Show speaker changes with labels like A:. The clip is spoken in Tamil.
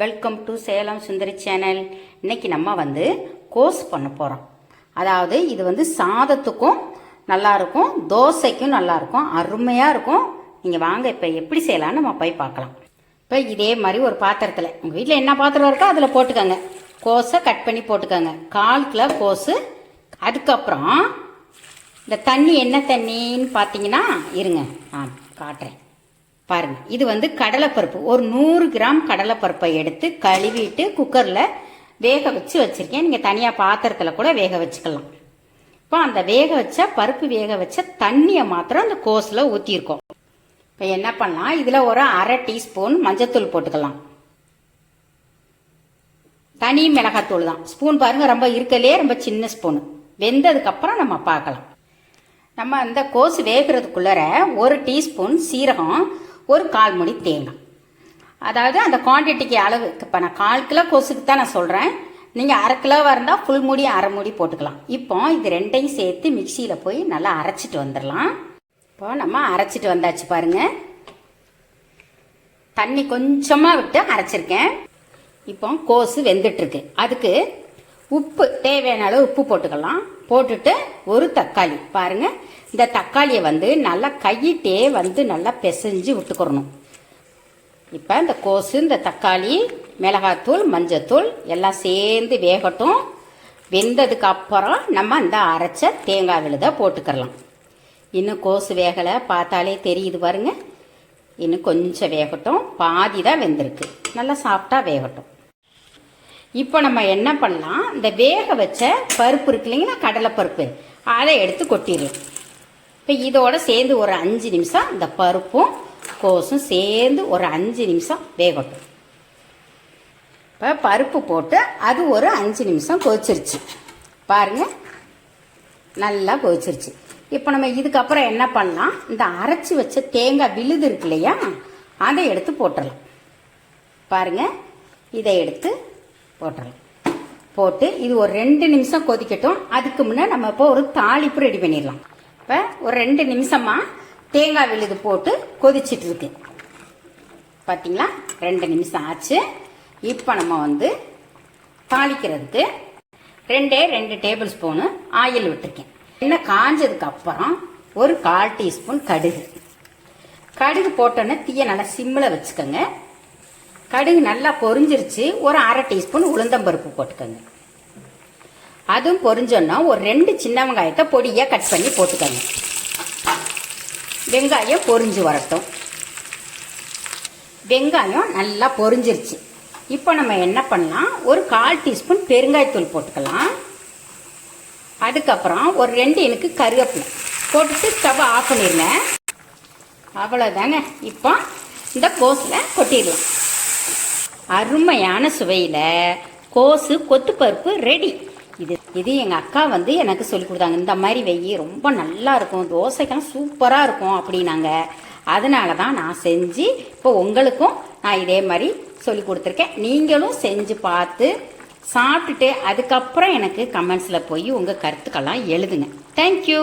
A: Welcome to Salem Sundari channel இன்றைக்கி நம்ம வந்து கோஸ் பண்ண போகிறோம் அதாவது இது வந்து சாதத்துக்கும் நல்லாயிருக்கும் தோசைக்கும் நல்லாயிருக்கும் அருமையாக இருக்கும். நீங்கள் வாங்க இப்போ எப்படி செய்யலாம்னு நம்ம போய் பார்க்கலாம். இப்போ இதே மாதிரி ஒரு பாத்திரத்தில் உங்கள் வீட்டில் என்ன பாத்திரம் இருக்கோ அதில் போட்டுக்கோங்க. கோஸை கட் பண்ணி போட்டுக்கோங்க. கால் கிலோ கோஸு. அதுக்கப்புறம் இந்த தண்ணி என்ன தண்ணின்னு பார்த்தீங்கன்னா இருங்க நான் காட்டுறேன். பாருங்க இது வந்து கடலைப்பருப்பு. ஒரு நூறு கிராம் கடலைப்பருப்பை எடுத்து கழுவிட்டு குக்கரில் வேக வச்சு வச்சுருக்கேன். நீங்கள் தனியாக பாத்திரத்தில் கூட வேக வச்சுக்கலாம். இப்போ அந்த வேக வச்ச பருப்பு வேக வச்ச தண்ணியை மாத்திரம் அந்த கோஸில் ஊற்றிருக்கோம் இப்போ என்ன பண்ணலாம்? இதில் ஒரு அரை டீஸ்பூன் மஞ்சத்தூள் போட்டுக்கலாம். தனி மிளகாத்தூள் தான். ஸ்பூன் பாருங்க ரொம்ப இருக்கலே ரொம்ப சின்ன ஸ்பூன். வெந்ததுக்கப்புறம் நம்ம பார்க்கலாம். நம்ம அந்த கோஸ் வேகிறதுக்குள்ளர ஒரு டீஸ்பூன் சீரகம் ஒரு கால் மணி தேங்காய். அதாவது அந்த குவான்டிட்டிக்கு அளவு இப்போ நான் கால் கிலோ கொசுக்கு தான் நான் சொல்கிறேன் நீங்கள் அரை கிலோவாக இருந்தால் ஃபுல் மூடி அரை மூடி போட்டுக்கலாம். இப்போ இது ரெண்டையும் சேர்த்து மிக்சியில் போய் நல்லா அரைச்சிட்டு வந்துடலாம். இப்போ நம்ம அரைச்சிட்டு வந்தாச்சு பாருங்கள் தண்ணி கொஞ்சமாக விட்டு அரைச்சிருக்கேன். இப்போ கோசு வெந்துட்டுருக்கு. அதுக்கு உப்பு தேவையான அளவு உப்பு போட்டுக்கலாம். போட்டுட்டு ஒரு தக்காளி பாருங்கள் இந்த தக்காளியை வந்து நல்லா கையிட்டே வந்து நல்லா பிசைஞ்சு விட்டுக்கிறணும். இப்போ இந்த கோசு இந்த தக்காளி மிளகாத்தூள் மஞ்சத்தூள் எல்லாம் சேர்ந்து வேகட்டும். வெந்ததுக்கு அப்புறம் நம்ம அந்த அரைச்ச தேங்காய் விழுதை போட்டுக்கிறலாம். இன்னும் கோசு வேகலை பார்த்தாலே தெரியுது பாருங்க. இன்னும் கொஞ்சம் வேகட்டும். பாதி தான் வெந்திருக்கு. நல்லா சாஃப்டாக வேகட்டும். இப்போ நம்ம என்ன பண்ணலாம்? இந்த வேக வச்ச பருப்பு இருக்கு இல்லைங்களா? கடலைப்பருப்பு. அதை எடுத்து கொட்டிடலாம். இப்போ இதோட சேர்ந்து ஒரு அஞ்சு நிமிஷம் இந்த பருப்பும் கோஸும் சேர்ந்து ஒரு அஞ்சு நிமிஷம் வேகட்டும். இப்போ பருப்பு போட்டு அது ஒரு அஞ்சு நிமிஷம் கொதிச்சிருச்சு. பாருங்கள் நல்லா கொதிச்சிருச்சு. இப்போ நம்ம இதுக்கப்புறம் என்ன பண்ணலாம்? இந்த அரைச்சி வச்ச தேங்காய் விழுது இருக்கு இல்லையா? அதை எடுத்து போட்டுடலாம் பாருங்கள் இதை எடுத்து போட்டுடலாம் போட்டு இது ஒரு ரெண்டு நிமிஷம் கொதிக்கட்டும். அதுக்கு முன்னே நம்ம இப்போ ஒரு தாளிப்பு ரெடி பண்ணிடலாம். இப்போ ஒரு ரெண்டு நிமிஷமாக தேங்காய் விழுது போட்டு கொதிச்சிட்ருக்கு பார்த்தீங்களா ரெண்டு நிமிஷம் ஆச்சு. இப்போ நம்ம வந்து தாளிக்கிறதுக்கு ரெண்டே ரெண்டு டேபிள் ஸ்பூனு ஆயில் விட்டுருக்கேன். எண்ணெய் காஞ்சதுக்கு அப்புறம் ஒரு கால் டீஸ்பூன் கடுகு. கடுகு போட்டோன்னே தீயை நல்லா சிம்மில் வச்சுக்கோங்க. கடுகு நல்லா பொரிஞ்சிருச்சு. ஒரு அரை டீஸ்பூன் உளுந்தம்பருப்பு போட்டுக்கோங்க. அதுவும் பொரிஞ்சோன்னா ஒரு ரெண்டு சின்ன வெங்காயத்தை பொடியாக கட் பண்ணி போட்டுக்கோங்க. வெங்காயம் பொரிஞ்சு வரட்டும். வெங்காயம் நல்லா பொரிஞ்சிருச்சு. இப்போ நம்ம என்ன பண்ணலாம்? ஒரு கால் டீஸ்பூன் பெருங்காயத்தூள் போட்டுக்கலாம். அதுக்கப்புறம் ஒரு ரெண்டு எனக்கு கருவேப்பிலை போட்டுட்டு ஸ்டவ் ஆஃப் பண்ணிடுங்க அவ்வளோதாங்க இப்போ இந்த கோஸில் கொட்டிடலாம். அருமையான சுவையில் கோஸு கொத்துப்பருப்பு ரெடி இது இது எங்கள் அக்கா வந்து எனக்கு சொல்லி கொடுத்தாங்க. இந்த மாதிரி வெய்ய ரொம்ப நல்லா இருக்கும். தோசைக்கெல்லாம் சூப்பராக இருக்கும் அப்படின்னாங்க. அதனால தான் நான் செஞ்சு இப்போ உங்களுக்கும் நான் இதே மாதிரி சொல்லி கொடுத்துருக்கேன். நீங்களும் செஞ்சு பார்த்து சாப்பிட்டுட்டு அதுக்கப்புறம் எனக்கு கமெண்ட்ஸில் போய் உங்கள் கருத்துக்கெல்லாம் எழுதுங்க. தேங்க்யூ